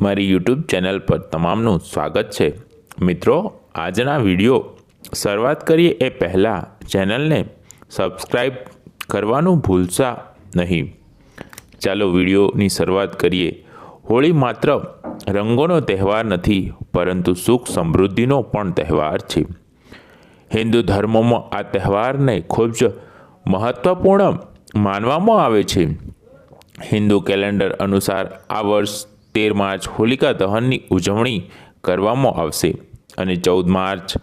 મારી YouTube channel પર તમામનું સ્વાગત છે. મિત્રો, આજના વીડિયો શરૂઆત કરીએ એ પહેલાં ચેનલને સબસ્ક્રાઈબ કરવાનું ભૂલશા નહીં. ચાલો વિડીયોની શરૂઆત કરીએ. હોળી માત્ર રંગોનો તહેવાર નથી, પરંતુ સુખ સમૃદ્ધિનો પણ તહેવાર છે. હિન્દુ ધર્મમાં આ તહેવારને ખૂબ જ મહત્ત્વપૂર્ણ માનવામાં આવે છે. હિન્દુ કેલેન્ડર અનુસાર આ વર્ષ તેર માર્ચ હોલિકા દહનની ઉજવણી કરવામાં આવશે અને ચૌદ માર્ચ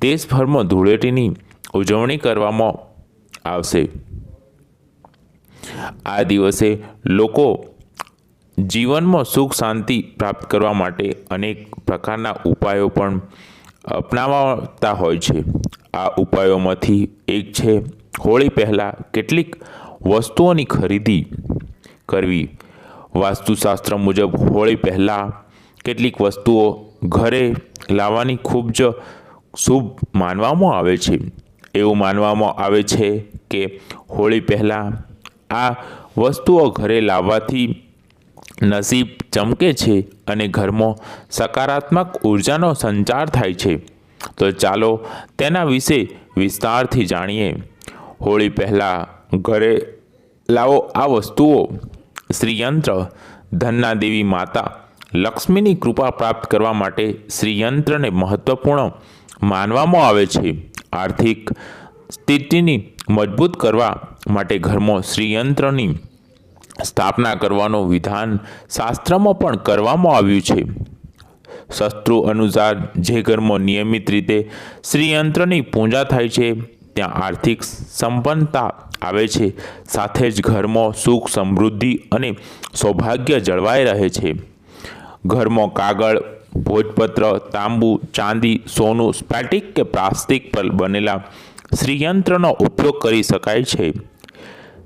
દેશભરમાં ધૂળેટીની ઉજવણી કરવામાં આવશે. આ દિવસે લોકો જીવનમાં સુખ શાંતિ પ્રાપ્ત કરવા માટે અનેક પ્રકારના ઉપાયો પણ અપનાવતા હોય છે. આ ઉપાયોમાંથી એક છે, હોળી પહેલાં કેટલીક વસ્તુઓની ખરીદી કરવી. વાસ્તુશાસ્ત્ર મુજબ હોળી પહેલાં કેટલીક વસ્તુઓ ઘરે લાવવાની ખૂબ જ શુભ માનવામાં આવે છે. એવું માનવામાં આવે છે કે હોળી પહેલાં આ વસ્તુઓ ઘરે લાવવાથી નસીબ ચમકે છે અને ઘરમાં સકારાત્મક ઉર્જાનો સંચાર થાય છે. તો ચાલો તેના વિશે વિસ્તારથી જાણીએ. હોળી પહેલાં ઘરે લાવો આ વસ્તુઓ શ્રીયંત્ર ધનના દેવી માતા લક્ષ્મીની કૃપા પ્રાપ્ત કરવા માટે શ્રીયંત્રને મહત્વપૂર્ણ માનવામાં આવે છે. આર્થિક સ્થિતિની મજબૂત કરવા માટે ઘરમાં શ્રીયંત્રની સ્થાપના કરવાનું વિધાન શાસ્ત્રમાં પણ કરવામાં આવ્યું છે. શસ્ત્રો અનુસાર જે ઘરમાં નિયમિત રીતે શ્રીયંત્રની પૂજા થાય છે, ત્યાં આર્થિક સંપન્નતા આવે છે. સાથે જ ઘરમાં સુખ, સમૃદ્ધિ અને સૌભાગ્ય જળવાઈ રહે છે. ઘરમાં કાગળ, ભોજપત્ર, તાંબુ, ચાંદી, સોનું સ્પેટિક કે પ્લાસ્ટિક પર બનેલા શ્રીયંત્રનો ઉપયોગ કરી શકાય છે.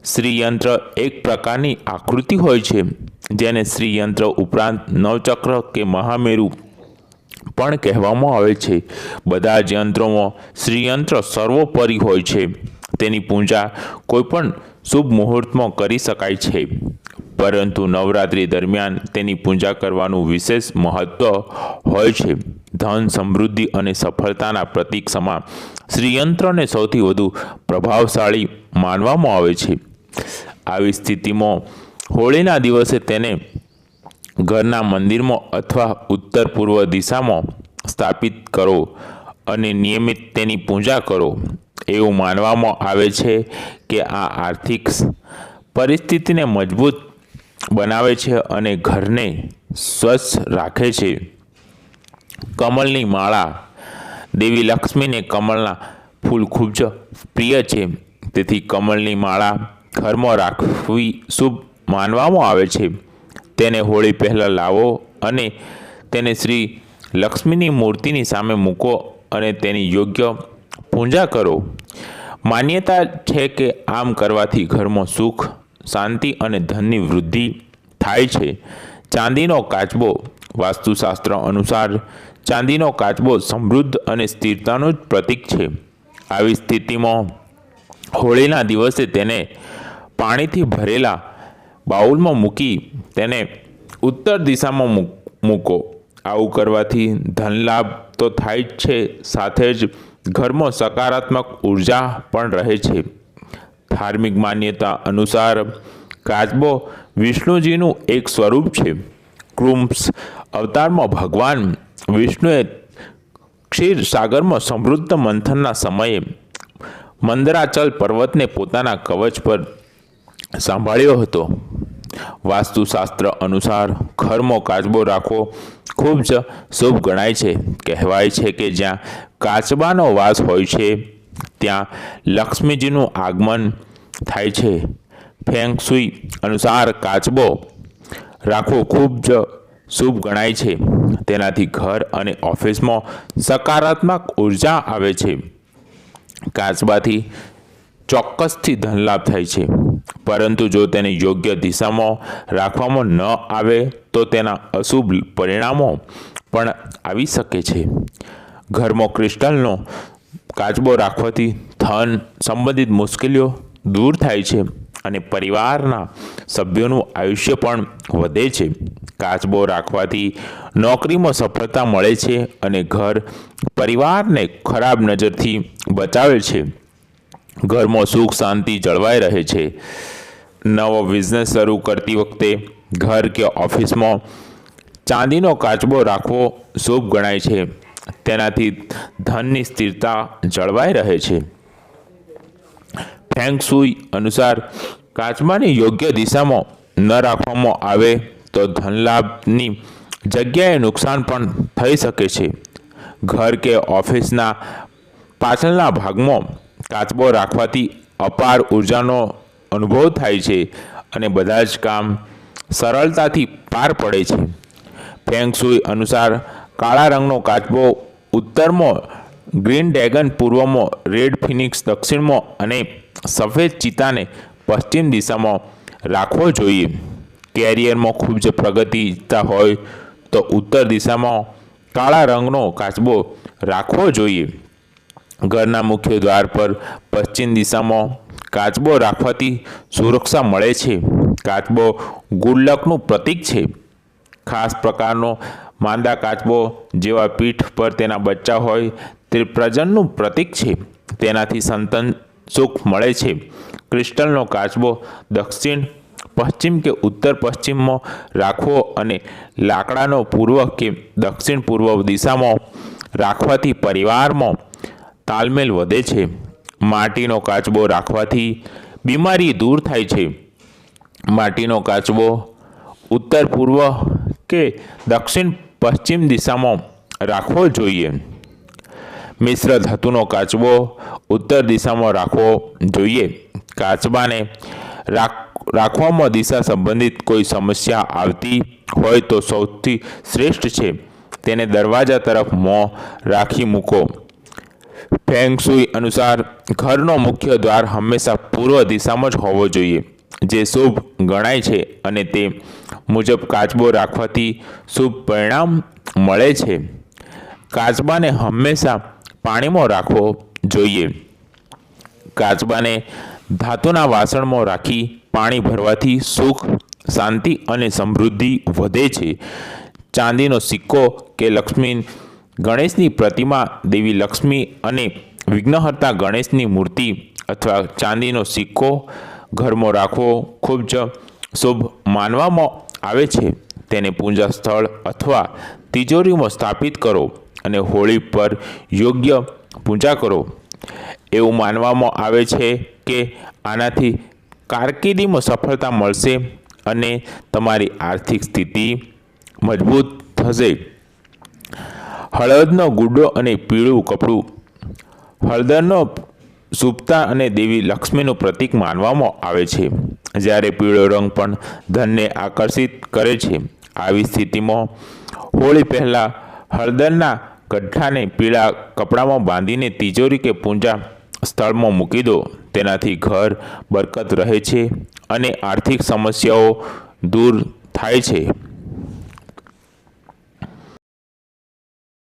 શ્રીયંત્ર એક પ્રકારની આકૃતિ હોય છે, જેને શ્રીયંત્ર ઉપરાંત નવચક્ર કે મહામેરુ પણ કહેવામાં આવે છે. બધા જ યંત્રોમાં શ્રીયંત્ર સર્વોપરી હોય છે. તેની પૂજા કોઈપણ શુભ મુહૂર્તમાં કરી શકાય છે. પરંતુ નવરાત્રિ દરમિયાન તેની પૂજા કરવાનું વિશેષ મહત્ત્વ હોય છે. ધન સમૃદ્ધિ અને સફળતાના પ્રતીક સમાન શ્રીયંત્રને સૌથી વધુ પ્રભાવશાળી માનવામાં આવે છે. આવી સ્થિતિમાં હોળીના દિવસે તેને ઘરના મંદિરમાં અથવા ઉત્તર પૂર્વ દિશામાં સ્થાપિત કરો અને નિયમિત તેની પૂજા કરો. એવું માનવામાં આવે છે કે આ આર્થિક પરિસ્થિતિને મજબૂત બનાવે છે અને ઘરને સ્વચ્છ રાખે છે. કમળની માળા, દેવી લક્ષ્મીને કમળના ફૂલ ખૂબ જ પ્રિય છે. તેથી કમળની માળા ઘરમાં રાખવી શુભ માનવામાં આવે છે. તેને હોળી પહેલાં લાવો અને તેને શ્રી લક્ષ્મીની મૂર્તિની સામે મૂકો અને તેની યોગ્ય પૂજા કરો. માન્યતા છે કે આમ કરવાથી ઘરમાં સુખ, શાંતિ અને ધનની વૃદ્ધિ થાય છે. ચાંદીનો કાચબો વાસ્તુશાસ્ત્ર અનુસાર, ચાંદીનો કાચબો સમૃદ્ધ અને સ્થિરતાનું જ પ્રતીક છે. આવી સ્થિતિમાં હોળીના દિવસે તેને પાણીથી ભરેલા બાઉલમાં મૂકી તેને ઉત્તર દિશામાં મૂકો. આવું કરવાથી ધનલાભ તો થાય જ છે, સાથે જ ઘરમાં સકારાત્મક ઊર્જા પણ રહે છે. ધાર્મિક માન્યતા અનુસાર કાચબો વિષ્ણુજીનું એક સ્વરૂપ છે. કૃમ્સ અવતારમાં ભગવાન વિષ્ણુએ ક્ષીરસાગરમાં સમૃદ્ધ મંથનના સમયે મંદરાચલ પર્વતને પોતાના કવચ પર સાંભળ્યો હતો. વાસ્તુશાસ્ત્ર અનુસાર ઘરમાં કાચબો રાખવો ખૂબ જ શુભ ગણાય છે. કહેવાય છે કે જ્યાં કાચબાનો વાસ હોય છે, ત્યાં લક્ષ્મીજીનું આગમન થાય છે. ફેંગ સુઈ અનુસાર કાચબો રાખવો ખૂબ જ શુભ ગણાય છે. તેનાથી ઘર અને ઓફિસમાં સકારાત્મક ઊર્જા આવે છે. કાચબાથી ચોક્કસથી ધનલાભ થાય છે. પરંતુ જો તેને યોગ્ય દિશામાં રાખવામાં ન આવે, તો તેના અશુભ પરિણામો પણ આવી શકે છે. ઘરમાં ક્રિસ્ટલનો કાચબો રાખવાથી ધન સંબંધિત મુશ્કેલીઓ દૂર થાય છે અને પરિવારના સભ્યોનું આયુષ્ય પણ વધે છે. કાચબો રાખવાથી નોકરીમાં સફળતા મળે છે અને ઘર પરિવારને ખરાબ નજરથી બચાવે છે. ઘરમાં સુખ, શાંતિ જળવાઈ રહે છે. નવો બિઝનેસ શરૂ કરતી વખતે ઘર કે ઓફિસમાં ચાંદીનો કાચબો રાખવો શુભ ગણાય છે. તેનાથી ધનની સ્થિરતા જળવાઈ રહે છે. ફેંગ સુઈ અનુસાર કાચબાની યોગ્ય દિશામાં ન રાખવામાં આવે તો ધનલાભની જગ્યાએ નુકસાન પણ થઈ શકે છે. ઘર કે ઓફિસના પાછળના ભાગમાં કાચબો રાખવાથી અપાર ઉર્જાનો અનુભવ થાય છે અને બધા જ કામ સરળતાથી પાર પડે છે. ફેંગ સુઈ અનુસાર કાળા રંગનો કાચબો ઉત્તરમાં, ગ્રીન ડેગન પૂર્વમાં, રેડ ફિનિક્સ દક્ષિણમાં અને સફેદ ચિત્તાને પશ્ચિમ દિશામાં રાખવો જોઈએ. કેરિયરમાં ખૂબ જ પ્રગતિ ઈચ્છતા હોય તો ઉત્તર દિશામાં કાળા રંગનો કાચબો રાખવો જોઈએ. ઘરના મુખ્ય દ્વાર પર પશ્ચિમ દિશામાં કાચબો રાખવાથી સુરક્ષા મળે છે. કાચબો ગુડલકનું પ્રતીક છે. ખાસ પ્રકારનો માંદા કાચબો જેવા પીઠ પર તેના બચ્ચા હોય તે પ્રજનનું પ્રતીક છે. તેનાથી સંતાન સુખ મળે છે. ક્રિસ્ટલનો કાચબો દક્ષિણ, પશ્ચિમ કે ઉત્તર પશ્ચિમમાં રાખવો અને લાકડાનો પૂર્વ કે દક્ષિણ પૂર્વ દિશામાં રાખવાથી પરિવારમાં તાલમેલ વધે છે. માટીનો કાચબો રાખવાથી બીમારી દૂર થાય છે. માટીનો કાચબો ઉત્તર, પૂર્વ કે દક્ષિણ, પશ્ચિમ દિશામાં રાખવો જોઈએ. મિશ્ર ધાતુનો કાચબો ઉત્તર દિશામાં રાખવો જોઈએ. કાચબાને રાખ, રાખવામાં દિશા સંબંધિત કોઈ સમસ્યા આવતી હોય તો સૌથી શ્રેષ્ઠ છે. તેને દરવાજા તરફ મોં રાખી મૂકો. ફેંગ સુઈ અનુસાર ઘરનો મુખ્ય દ્વાર હંમેશા પૂર્વ દિશામાં જ હોવો જોઈએ, જે શુભ ગણાય છે અને તે મુજબ કાચબો રાખવાથી શુભ પરિણામ મળે છે. કાચબાને હંમેશા પાણીમાં રાખવો જોઈએ. કાચબાને ધાતુના વાસણમાં રાખી પાણી ભરવાથી સુખ, શાંતિ અને સમૃદ્ધિ વધે છે. ચાંદીનો સિક્કો કે લક્ષ્મી ગણેશની પ્રતિમા, દેવી લક્ષ્મી અને વિઘ્નહર્તા ગણેશની મૂર્તિ અથવા ચાંદીનો સિક્કો ઘરમાં રાખવો ખૂબ જ શુભ માનવામાં આવે છે. તેને પૂજા સ્થળ અથવા તિજોરીમાં સ્થાપિત કરો અને હોળી પર યોગ્ય પૂજા કરો. એવું માનવામાં આવે છે કે આનાથી કારકિર્દીમાં સફળતા મળશે અને તમારી આર્થિક સ્થિતિ મજબૂત થશે. હળદનો ગુડો અને પીળું કપડું. હળદરનો શુભતા અને દેવી લક્ષ્મીનું પ્રતીક માનવામાં આવે છે. જ્યારે પીળો રંગ પણ ધનને આકર્ષિત કરે છે. આવી સ્થિતિમાં હોળી પહેલાં હળદરના ગઠ્ઠાને પીળા કપડામાં બાંધીને તિજોરી કે પૂજા સ્થળમાં મૂકી દો. તેનાથી ઘર બરકત રહે છે અને આર્થિક સમસ્યાઓ દૂર થાય છે.